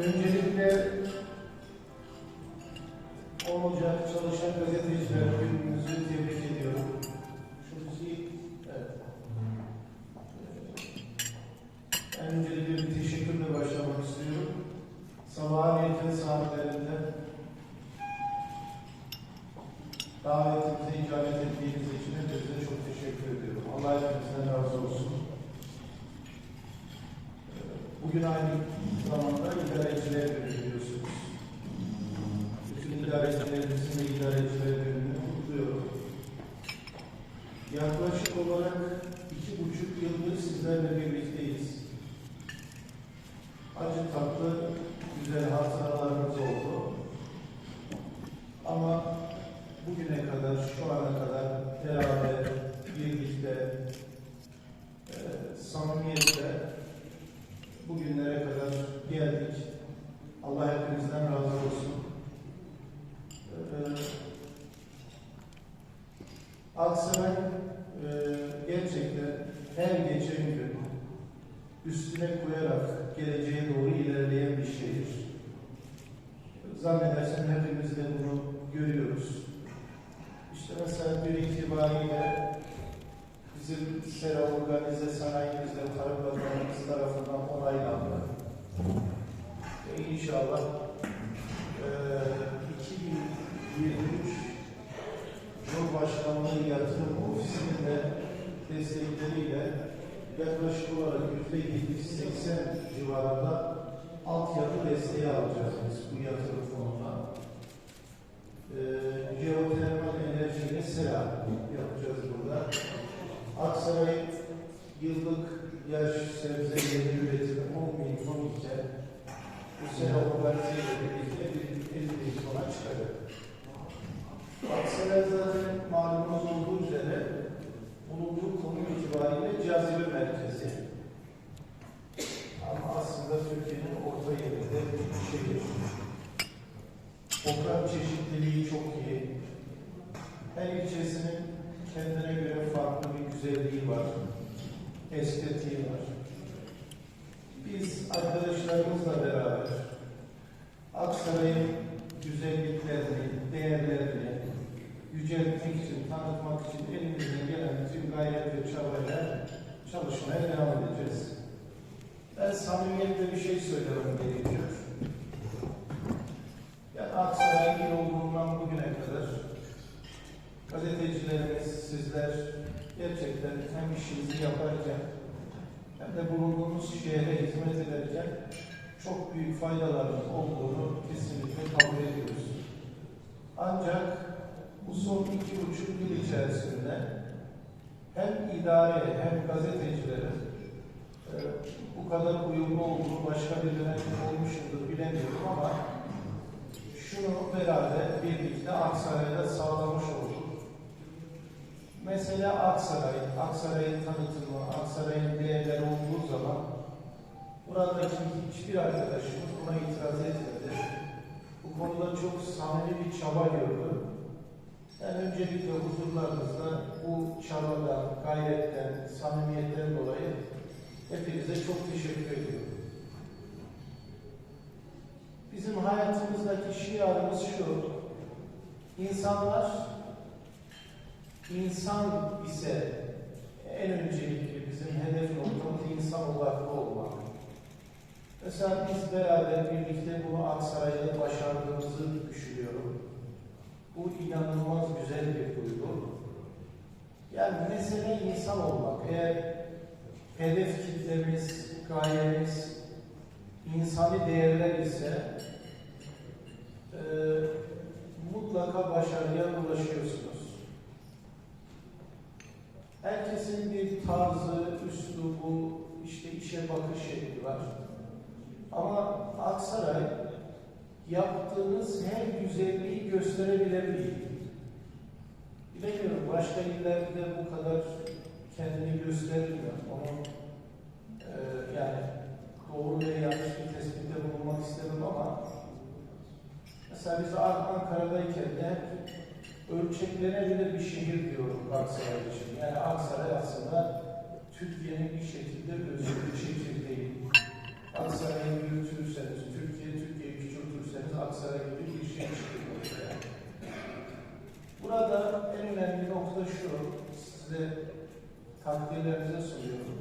Öncelikle olacak çalışan gazeteciler gününüzü tebrik ediyorum. Şu müziği, evet. Ben öncelikle bir teşekkürle başlamak istiyorum. Sabahın erken saatlerinde davetimize icabet ettiğiniz için hepinize çok teşekkür ediyorum. Allah hepinizden razı olsun. Bugün aynı zamanda idareciler biliyorsunuz. Bütün idarecilerimizin ve idareciler gününü kutluyorum. Yaklaşık olarak iki buçuk yıldır sizlerle birlikteyiz. Acı tatlı güzel hatıralarımız oldu. Ama bugüne kadar, şu ana kadar beraber, birlikte, e, samimiyetle bugünlere kadar geldik. Allah hepimizden razı olsun. Ee, Aksaray e, gerçekten her geçen gün üstüne koyarak geleceğe doğru ilerleyen bir şehir. Zannedersem hepimiz de bunu görüyoruz. İşte mesela bir itibariyle bizim sera organize sanayimizde tarım bakanımız tarafından onaylandı. Ve inşallah eee 2023 Cumhurbaşkanlığı Yatırım Ofisi'nin de destekleriyle yaklaşık olarak %70-80 civarında altyapı desteği alacağız biz bu yatırım fonundan. Eee jeotermal enerjiyle sera yapacağız burada. Aksaray yıllık yaş sebze yedi üretimi 10 bin ton iken bu sene organize ile birlikte bir 50 bin tona çıkacak. Aksaray zaten malumunuz olduğu üzere bulunduğu konum itibariyle cazibe merkezi. Ama aslında Türkiye'nin orta yerinde bir şehir. Toprak çeşitliliği çok iyi. Her ilçesinin kendine göre farklı bir güzelliği var. Estetiği var. Biz arkadaşlarımızla beraber Aksaray'ın güzelliklerini, değerlerini yüceltmek için, tanıtmak için elimizden tüm gayret ve çabayla çalışmaya devam edeceğiz. Ben samimiyetle bir şey söylemem gerekiyor. Yani Aksaray'ın il olduğundan bugüne kadar gazetecilerimiz, sizler gerçekten hem işinizi yaparken hem de bulunduğunuz şehre hizmet ederken çok büyük faydalarınız olduğunu kesinlikle kabul ediyoruz. Ancak bu son iki buçuk yıl içerisinde hem idare hem gazetecilerin e, bu kadar uyumlu olduğu başka bir dönemde olmuştur bilemiyorum ama şunu beraber birlikte Aksaray'da sağlamış olduk. Mesela Aksaray, Aksaray'ın tanıtımı, Aksaray'ın değerleri olduğu zaman buradaki hiçbir arkadaşımız buna itiraz etmedi. Bu konuda çok samimi bir çaba gördü. Ben öncelikle huzurlarınızda bu çabadan, gayretten, samimiyetten dolayı hepinize çok teşekkür ediyorum. Bizim hayatımızdaki şiarımız şu, insanlar insan ise en öncelikli bizim hedef noktamız insan odaklı olmak. Mesela biz beraber birlikte bunu Aksaray'da başardığımızı düşünüyorum. Bu inanılmaz güzel bir duygu. Yani mesele insan olmak. Eğer hedef kitlemiz, gayemiz insani değerler ise e, mutlaka başarıya ulaşıyorsunuz. Herkesin bir tarzı, üslubu, işte işe bakış şekli var. Ama Aksaray yaptığınız her güzelliği gösterebilen bir il. Bilemiyorum başka illerde bu kadar kendini gösterilmiyor. Onu e, yani doğru ve yanlış bir tespitte bulunmak istemem ama mesela biz Ankara'dayken de ölçeklenebilir bir şehir diyorum Aksaray için. Yani Aksaray aslında Türkiye'nin bir şekilde özgür çekirdeği. Aksaray'ı yürütürseniz hasara gibi bir şey çıkıyor. Burada en önemli nokta şu, size takdirlerinize sunuyorum.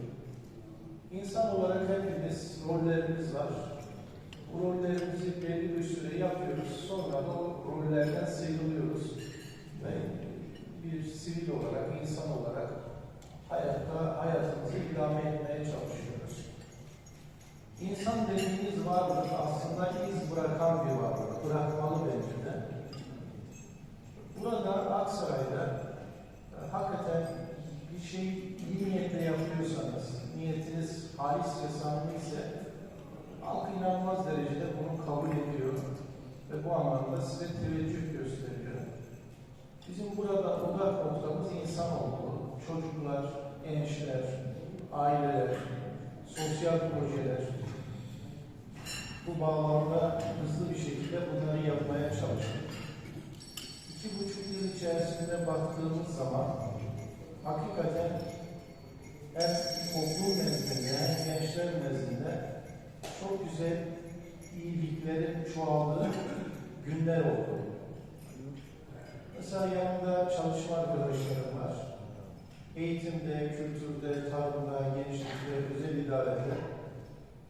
İnsan olarak hepimiz rollerimiz var. Bu rollerimizi belli bir süre yapıyoruz, sonra da o rollerden sıyrılıyoruz. Ve bir sivil olarak, insan olarak hayatta hayatımızı idame etmeye çalışıyoruz. İnsan dediğimiz varlık aslında iz bırakan bir varlık. Bırakmalı bence de. Burada Aksaray'da e, hakikaten bir şey iyi niyetle yapıyorsanız, niyetiniz halis ve samimi ise halk inanılmaz derecede bunu kabul ediyor ve bu anlamda size teveccüh gösteriyor. Bizim burada odak noktamız insan olmalı. Çocuklar, gençler, aileler, sosyal projeler. Bu bağlamda hızlı bir şekilde bunları yapmaya çalıştık. İki buçuk yıl içerisinde baktığımız zaman hakikaten hem toplum nezdinde hem gençler nezdinde çok güzel iyiliklerin çoğaldığı günler oldu. Mesela yanımda çalışma arkadaşlarım var. Eğitimde, kültürde, tarımda, gençlikte, özel idarede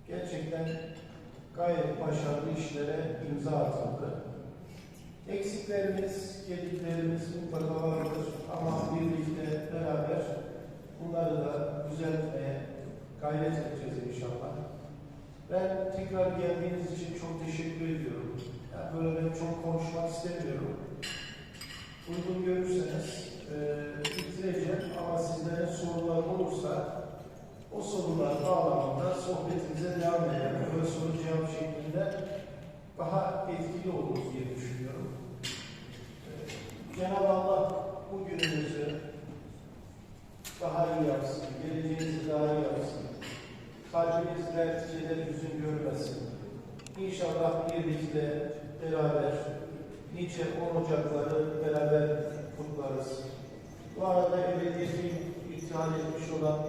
gerçekten gayet başarılı işlere imza atıldı. Eksiklerimiz, gediklerimiz mutlaka vardır ama birlikte beraber bunları da düzeltmeye gayret edeceğiz inşallah. Ben tekrar geldiğiniz için çok teşekkür ediyorum. Yani böyle ben çok konuşmak istemiyorum. Uygun görürseniz e, bitireceğim ama sizlerin sorular olursa o sorular bağlamında sohbetimize devam edelim. Böyle soru cevap şeklinde daha etkili olur diye düşünüyorum. E, Cenab-ı Allah bu günümüzü daha iyi yapsın, geleceğinizi daha iyi yapsın. Kalbiniz dert, keder, hüzün görmesin. İnşallah birlikte beraber nice 10 Ocakları beraber kutlarız. Bu arada ebediyeti iptal etmiş olan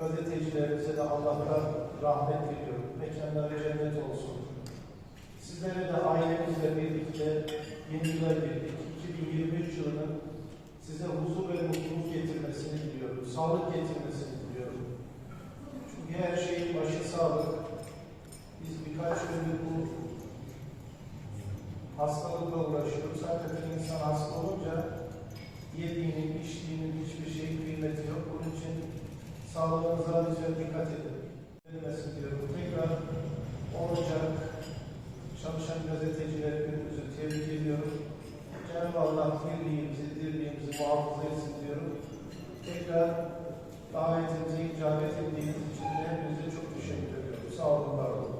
gazetecilerimize de Allah'tan rahmet diliyorum. Mekanları cennet olsun. Sizlere de ailemizle birlikte yeni yıla girdik. 2023 yılının size huzur ve mutluluk getirmesini diliyorum. Sağlık getirmesini diliyorum. Çünkü her şeyin başı sağlık. Biz birkaç gündür bu hastalıkla uğraşıyoruz. Hakikaten insan hasta olunca yediğinin, içtiğinin hiçbir şeyin kıymeti yok. Bunun için sağlığınıza lütfen dikkat edin olacak çalışan gazeteciler günümüzü tebrik ediyorum. Cenab-ı Allah birliğimizi, dirliğimizi muhafaza etsin diyorum. Tekrar davetimize icabet ettiğiniz için hepinize çok teşekkür ediyorum. Sağ olun, var olun.